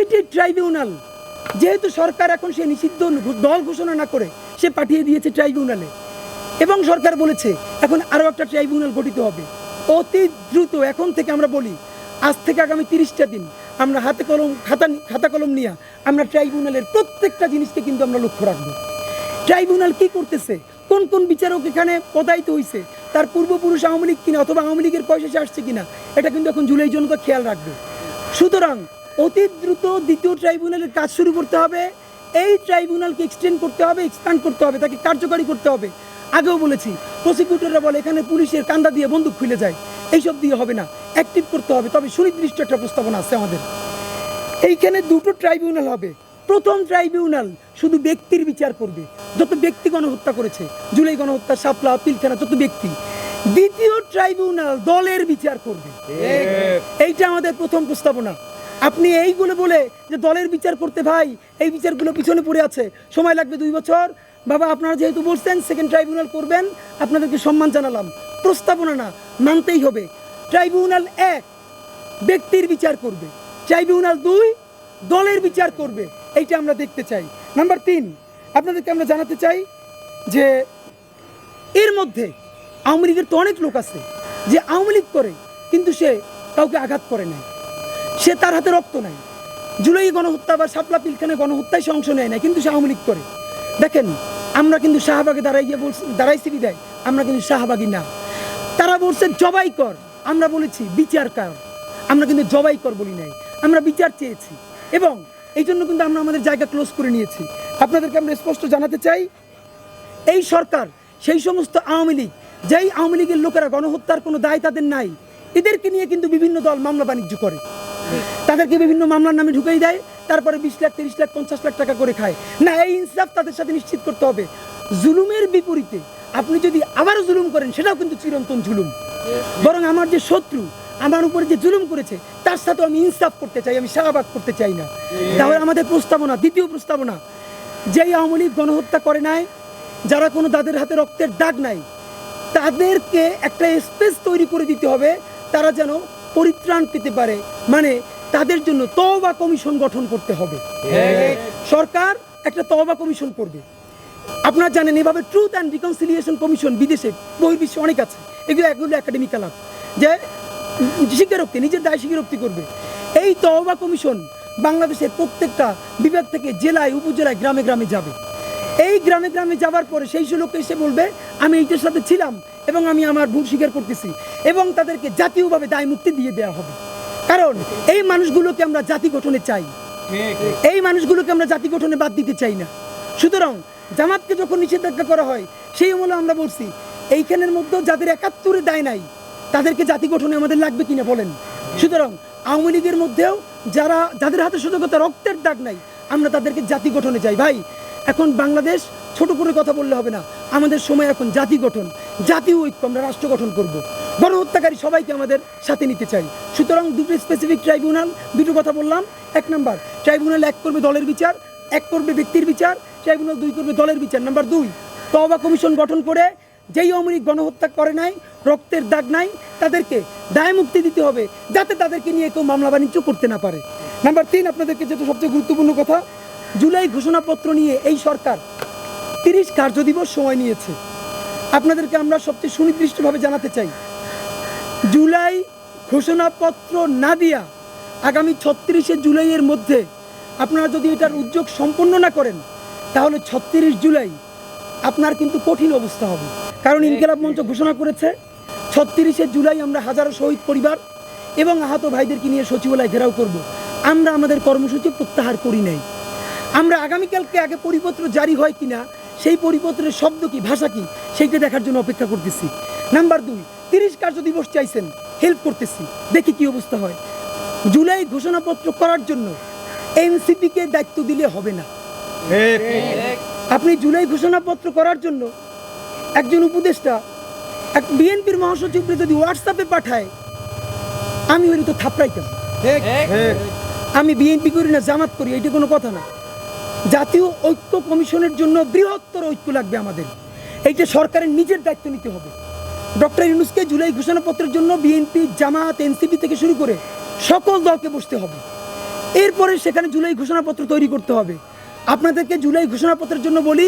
City tribunal যেহেতু সরকার এখন সে নিষিদ্ধ দল ঘোষণা না করে, সে পাঠিয়ে দিয়েছে ট্রাইব্যুনালে এবং সরকার বলেছে, এখন আরও একটা ট্রাইব্যুনাল গঠিত হবে। অতি দ্রুত, এখন থেকে আমরা বলি, আজ থেকে আগামী তিরিশটা দিন, আমরা হাতে কলম, খাতা খাতা কলম নিয়ে আমরা ট্রাইব্যুনালের প্রত্যেকটা জিনিসকে কিন্তু আমরা লক্ষ্য রাখব। ট্রাইব্যুনাল কি করতেছে? কোন কোন বিচারক এখানে পদায়িত হয়েছে তার পূর্বপুরুষ আওয়ামী লীগ কিনা, অথবা আওয়ামী লীগের পয়সা সে আসছে কিনা, এটা কিন্তু এখন জুলাই জনতা খেয়াল রাখবে। সুতরাং অতি দ্রুত দ্বিতীয় ট্রাইব্যুনালের কাজ শুরু করতে হবে। এই ট্রাইব্যুনালকে এক্সটেন্ড করতে হবে এক্সপ্যান্ড করতে হবে তাকে কার্যকারী করতে হবে। আগেও বলেছি প্রসিকিউটররা বলে এখানে পুলিশের কান্দা দিয়ে বন্দুক খুলে যায়। এইসব দিয়ে হবে না অ্যাক্টিভ করতে হবে তবে সুনির্দিষ্ট একটা প্রস্তাবনা আছে আমাদের। এইখানে দুটো ট্রাইব্যুনাল হবে। প্রথম ট্রাইব্যুনাল শুধু ব্যক্তির বিচার করবে যত ব্যক্তি গণহত্যা করেছে জুলাই গণহত্যা সাপলা পিলখানা যত ব্যক্তি। দ্বিতীয় ট্রাইব্যুনাল দলের বিচার করবে। এইটা আমাদের প্রথম প্রস্তাবনা। আপনি এইগুলো বলে যে দলের বিচার করতে ভাই, এই বিচারগুলো পিছনে পড়ে আছে। সময় লাগবে দুই বছর। বাবা, আপনারা যেহেতু বলছেন সেকেন্ড ট্রাইব্যুনাল করবেন, আপনাদেরকে সম্মান জানালাম। প্রস্তাবনা না, মানতেই হবে। ট্রাইব্যুনাল এক, ব্যক্তির বিচার করবে। ট্রাইব্যুনাল দুই, দলের বিচার করবে। এইটা আমরা দেখতে চাই। নাম্বার তিন, আপনাদেরকে আমরা জানাতে চাই যে এর মধ্যে আওয়ামী লীগের তো অনেক লোক আছে যে আওয়ামী লীগ করে, কিন্তু সে কাউকে আঘাত করে নাই। সে তার হাতে রক্ত নাই। জুলাই গণহত্যা বা শাপলা পিলখানে গণহত্যায় সে অংশ নেয় না কিন্তু সে আওয়ামী লীগ করে। দেখেন, আমরা কিন্তু শাহবাগে দাঁড়াই গিয়ে বলছি দাঁড়াইছি বিদায় আমরা কিন্তু শাহবাগী না। তারা বলছে, জবাই কর। আমরা বলেছি, বিচার কর। আমরা কিন্তু জবাই কর বলি নাই। আমরা বিচার চেয়েছি। এবং এই জন্য কিন্তু আমরা আমাদের জায়গা ক্লোজ করে নিয়েছি। আপনাদেরকে আমরা স্পষ্ট জানাতে চাই, এই সরকার, সেই সমস্ত আওয়ামী লীগ, যেই আওয়ামী লীগের লোকেরা গণহত্যার কোনো দায় তাদের নাই, এদেরকে নিয়ে কিন্তু বিভিন্ন দল মামলা বাণিজ্য করে। তাদেরকে বিভিন্ন মামলার নামে ঢুকাই দেয়, তারপরে বিশ লাখ, তিরিশ লাখ, পঞ্চাশ লাখ টাকা করে খায়। না, এই ইনসাফ তাদের সাথে নিশ্চিত করতে হবে। জুলুমের বিপরীতে আপনি যদি আবারও জুলুম করেন, সেটাও কিন্তু চিরন্তন জুলুম। বরং আমার যে শত্রু, আমার উপরে যে জুলুম করেছে, তার সাথে আমি ইনসাফ করতে চাই, আমি শাহবাগ করতে চাই না। তাহলে আমাদের প্রস্তাবনা, দ্বিতীয় প্রস্তাবনা, যেই আওয়ামী লীগ গণহত্যা করে নাই, যারা কোনো তাদের হাতে রক্তের দাগ নাই, তাদেরকে একটা স্পেস তৈরি করে দিতে হবে, তারা যেন পরিত্রাণ পেতে পারে। মানে তাদের জন্য তওবা কমিশন গঠন করতে হবে। সরকার একটা তওবা কমিশন করবে। আপনারা জানেন, এভাবে ট্রুথ অ্যান্ড রিকনসিলিয়েশন কমিশন বিদেশে বহির্বিশ্বে অনেক আছে। এগুলো এগুলো একাডেমিক আলাপ যে স্বীকারোক্তি নিজের দায় স্বীকারোক্তি করবে। এই তওবা কমিশন বাংলাদেশের প্রত্যেকটা বিভাগ থেকে জেলায়, উপজেলায়, গ্রামে গ্রামে যাবে। এই গ্রামে গ্রামে যাবার পরে সেই সব লোক এসে বলবে, আমি এইটার সাথে ছিলাম এবং আমি আমার ভুল স্বীকার করতেছি। এবং তাদেরকে জাতীয়ভাবে দায় মুক্তি দিয়ে দেওয়া হবে। কারণ এই মানুষগুলোকে আমরা জাতি গঠনে চাই। এই মানুষগুলোকে আমরা জাতি গঠনে বাদ দিতে চাই না। সুতরাং জামাতকে যখন নিষেধাজ্ঞা করা হয়, সেই আমলে আমরা বলছি, এইখানের মধ্যে যাদের একাত্তরে দায় নাই, তাদেরকে জাতি গঠনে আমাদের লাগবে কিনা বলেন। সুতরাং আওয়ামী লীগের মধ্যেও যারা, যাদের হাতে সুযোগতা রক্তের দাগ নাই, আমরা তাদেরকে জাতি গঠনে চাই। ভাই, এখন বাংলাদেশ ছোট করে কথা বললে হবে না। আমাদের সময় এখন জাতি গঠন, জাতীয় ঐক্য আমরা রাষ্ট্র গঠন করব। গণহত্যাকারী সবাইকে আমাদের সাথে নিতে চাই। সুতরাং দুটো স্পেসিফিক ট্রাইব্যুনাল দুটো কথা বললাম। এক নাম্বার ট্রাইব্যুনাল এক করবে দলের বিচার, এক করবে ব্যক্তির বিচার ট্রাইব্যুনাল দুই করবে দলের বিচার। নাম্বার দুই তবা কমিশন গঠন করে যেই লীগ গণহত্যা করে নাই, রক্তের দাগ নাই, তাদেরকে দায় মুক্তি দিতে হবে, যাতে তাদেরকে নিয়ে কেউ মামলা বাণিজ্য করতে না পারে। নাম্বার তিন, আপনাদেরকে যেটা সবচেয়ে গুরুত্বপূর্ণ কথা, জুলাই ঘোষণাপত্র নিয়ে এই সরকার তিরিশ কার্যদিবস সময় নিয়েছে। আপনাদেরকে আমরা সবচেয়ে সুনির্দিষ্টভাবে জানাতে চাই জুলাই ঘোষণাপত্র না দিয়া আগামী ছত্রিশে জুলাইয়ের মধ্যে আপনারা যদি এটার উদ্যোগ সম্পন্ন না করেন, তাহলে ছত্রিশ জুলাই আপনার কিন্তু কঠিন অবস্থা হবে। কারণ ইনকেলাব মঞ্চ ঘোষণা করেছে, ছত্রিশে জুলাই আমরা হাজারো শহীদ পরিবার এবং আহত ভাইদেরকে নিয়ে সচিবালয় ঘেরাও করব। আমরা আমাদের কর্মসূচি প্রত্যাহার করি নাই। আমরা আগামীকালকে আগে পরিপত্র জারি হয় কিনা, সেই পরিপত্রের শব্দ কি, ভাষা কি, সেইটা দেখার জন্য অপেক্ষা করতেছি। নাম্বার দুই তিরিশ কার্য দিবস চাইছেন হেল্প করতেছি। দেখি কি অবস্থা হয়। জুলাই ঘোষণাপত্র করার জন্য এনসিপিকে দায়িত্ব দিলে হবে না। আপনি জুলাই ঘোষণাপত্র করার জন্য একজন উপদেষ্টা এক বিএনপির মহাসচিবকে যদি হোয়াটসঅ্যাপে পাঠায় আমি হইলে তো থাপড়াইতাম। আমি বিএনপি করি না জামাত করি এইটা কোনো কথা না। জাতীয় ঐক্য কমিশনের জন্য বৃহত্তর ঐক্য লাগবে আমাদের। এইটা সরকারের নিজের দায়িত্ব নিতে হবে। ডক্টর ইউনুসকে জুলাই ঘোষণাপত্রের জন্য বিএনপি জামাত এনসিপি থেকে শুরু করে সকল দলকে বসতে হবে। এরপরে সেখানে জুলাই ঘোষণাপত্র তৈরি করতে হবে। আপনাদেরকে জুলাই ঘোষণাপত্রের জন্য বলি,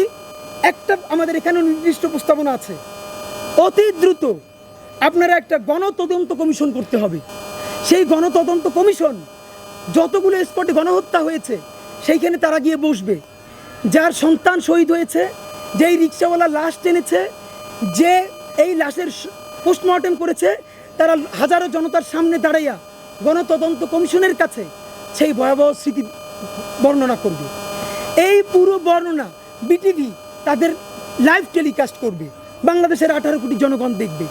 একটা আমাদের এখানে নির্দিষ্ট প্রস্তাবনা আছে। অতি দ্রুত আপনারা একটা গণতদন্ত কমিশন করতে হবে। সেই গণতদন্ত কমিশন যতগুলো স্পটে গণহত্যা হয়েছে, সেইখানে তারা গিয়ে বসবে। যার সন্তান শহীদ হয়েছে, যেই রিক্সাওয়ালা লাশ টেনেছে, যে এই লাশের পোস্টমর্টেম করেছে তারা হাজারো জনতার সামনে দাঁড়াইয়া গণতদন্ত কমিশনের কাছে সেই ভয়াবহ স্মৃতি বর্ণনা করবে। এই পুরো বর্ণনা বিটিভি তাদের লাইভ টেলিকাস্ট করবে। বাংলাদেশের আঠারো কোটি জনগণ দেখবে।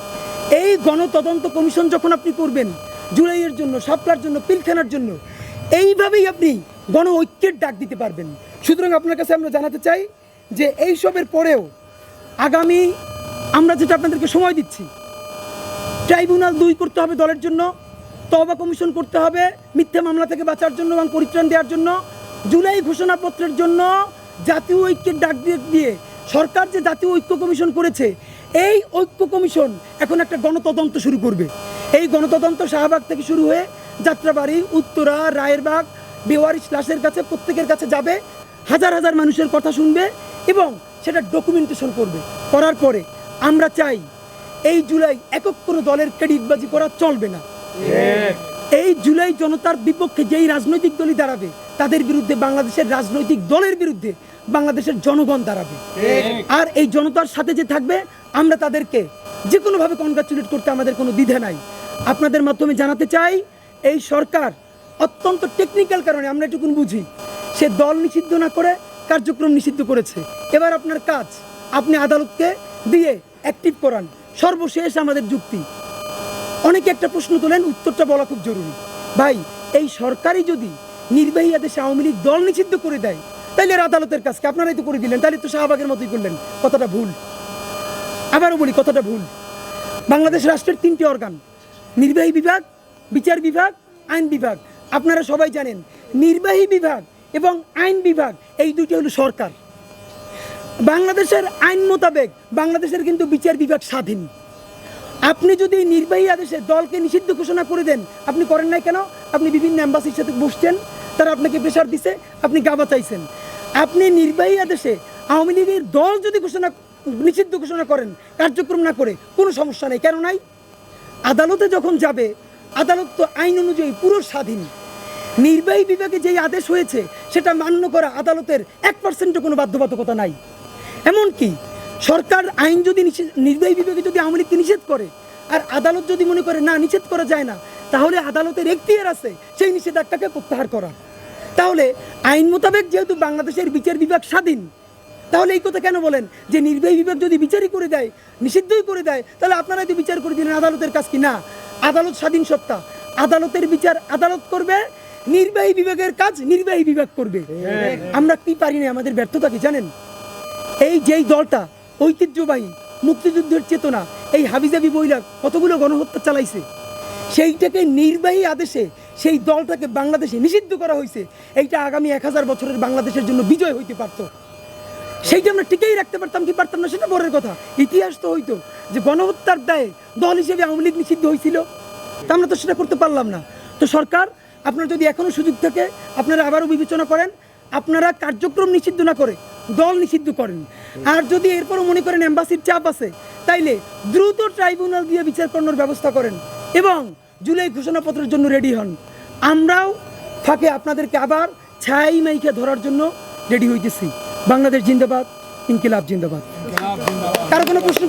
এই গণতদন্ত কমিশন যখন আপনি করবেন, জুলাইয়ের জন্য, সাপলার জন্য, পিলখানার জন্য, এইভাবেই আপনি গণ ঐক্যের ডাক দিতে পারবেন। সুতরাং আপনার কাছে আমরা জানাতে চাই যে এইসবের পরেও আগামী আমরা যেটা আপনাদেরকে সময় দিচ্ছি, ট্রাইব্যুনাল দুই করতে হবে দলের জন্য তবা কমিশন করতে হবে, মিথ্যা মামলা থেকে বাঁচার জন্য এবং পরিত্রাণ দেওয়ার জন্য, জুলাই ঘোষণাপত্রের জন্য জাতীয় ঐক্যের ডাক দিয়ে সরকার যে জাতীয় ঐক্য কমিশন করেছে, এই ঐক্য কমিশন এখন একটা গণতদন্ত শুরু করবে। এই গণতদন্ত শাহবাগ থেকে শুরু হয়ে যাত্রাবাড়ি, উত্তরা, রায়েরবাগ, বেওয়ারিশ লাশের কাছে প্রত্যেকের কাছে যাবে, হাজার হাজার মানুষের কথা শুনবে এবং সেটা ডকুমেন্টেশন করবে। করার পরে আমরা চাই এই জুলাই একক কোনো দলের ক্রেডিটবাজি করা চলবে না। এই জুলাই জনতার বিপক্ষে যেই রাজনৈতিক দলই দাঁড়াবে, তাদের বিরুদ্ধে বাংলাদেশের রাজনৈতিক দলের বিরুদ্ধে বাংলাদেশের জনগণ দাঁড়াবে। আর এই জনতার সাথে যে থাকবে, আমরা তাদেরকে যে কোনোভাবে কনগ্রাচুলেট করতে আমাদের কোনো দ্বিধা নাই। আপনাদের মাধ্যমে জানাতে চাই, এই সরকার অত্যন্ত টেকনিক্যাল কারণে, আমরা এটুকুন বুঝি, সে দল নিষিদ্ধ না করে কার্যক্রম নিষিদ্ধ করেছে। এবার আপনার কাজ, আপনি আদালতকে দিয়ে অ্যাক্টিভ করান। সর্বশেষ আমাদের যুক্তি। অনেকে একটা প্রশ্ন তোলেন, উত্তরটা বলা খুব জরুরি। ভাই, এই সরকারই যদি নির্বাহী আদেশে আওয়ামী লীগ দল নিষিদ্ধ করে দেয়, তাইলে আদালতের কাজকে আপনারাই তো করে দিলেন তাহলে তো শাহবাগের মতোই করলেন। কথাটা ভুল। আবারও বলি, কথাটা ভুল। বাংলাদেশ রাষ্ট্রের তিনটি অর্গান নির্বাহী বিভাগ, বিচার বিভাগ, আইন বিভাগ। আপনারা সবাই জানেন, নির্বাহী বিভাগ এবং আইন বিভাগ, এই দুটি হলো সরকার। বাংলাদেশের আইন মোতাবেক বাংলাদেশের কিন্তু বিচার বিভাগ স্বাধীন। আপনি যদি নির্বাহী আদেশে দলকে নিষিদ্ধ ঘোষণা করে দেন, আপনি করেন নাই কেন? আপনি বিভিন্ন অ্যাম্বাসির সাথে বসছেন, তারা আপনাকে প্রেশার দিছে, আপনি গাবা চাইছেন। আপনি নির্বাহী আদেশে আওয়ামী লীগের দল যদি ঘোষণা, নিষিদ্ধ ঘোষণা করেন, কার্যক্রম না করে, কোনো সমস্যা নেই। কেন নাই? আদালতে যখন যাবে, আদালত তো আইন অনুযায়ী পুরো স্বাধীন। নির্বাহী বিভাগে যেই আদেশ হয়েছে, সেটা মান্য করা আদালতের এক পার্সেন্টও কোনো বাধ্যবাধকতা নাই। এমনকি সরকার আইন যদি নির্বাহী বিভাগে যদি আওয়ামী লীগকে নিষেধ করে আর আদালত যদি মনে করে না নিষেধ করা যায় না তাহলে আদালতের এখতিয়ার আছে সেই নিষেধাজ্ঞাকে প্রত্যাহার করা তাহলে আইন মোতাবেক যেহেতু বাংলাদেশের বিচার বিভাগ স্বাধীন তাহলে এই কথা কেন বলেন? যে নির্বাহী বিভাগ যদি বিচারই করে দেয় নিষিদ্ধই করে দেয় তাহলে আপনারাই তো বিচার করে দিলেন আদালতের কাজ কি? না আদালত স্বাধীন সত্তা। আদালতের বিচার আদালত করবে নির্বাহী বিভাগের কাজ নির্বাহী বিভাগ করবে। আমরা কি পারি না আমাদের ব্যর্থতা কি জানেন? এই যেই দলটা ঐতিহ্যবাহী, মুক্তিযুদ্ধের চেতনা, এই হাবিজাবি বইলা কতগুলো গণহত্যা চালাইছে, সেইটাকে নির্বাহী আদেশে সেই দলটাকে বাংলাদেশে নিষিদ্ধ করা হয়েছে, এইটা আগামী এক হাজার বছরের বাংলাদেশের জন্য বিজয় হইতে পারত। সেইটা আমরা টিকেই রাখতে পারতাম কি পারতাম না, সেটা পরের কথা। ইতিহাস তো হইতো যে গণহত্যার দায়ে দল হিসেবে আওয়ামী লীগ নিষিদ্ধ হয়েছিল তা আমরা তো সেটা করতে পারলাম না। তো সরকার, আপনার যদি এখনও সুযোগ থাকে, আপনারা আবারও বিবেচনা করেন, আপনারা কার্যক্রম নিষিদ্ধ না করে দল নিষিদ্ধ করেন। আর যদি এরপরও মনে করেন অ্যাম্বাসির চাপ আছে, তাইলে দ্রুত ট্রাইব্যুনাল দিয়ে বিচার করানোর ব্যবস্থা করেন এবং জুলাই ঘোষণাপত্রের জন্য রেডি হন। আমরাও ফাঁকে আপনাদেরকে আবার ছাই মাইকে ধরার জন্য রেডি হইতেছি। বাংলাদেশ জিন্দাবাদ, ইনকিলাব জিন্দাবাদ। কারও কোনো প্রশ্ন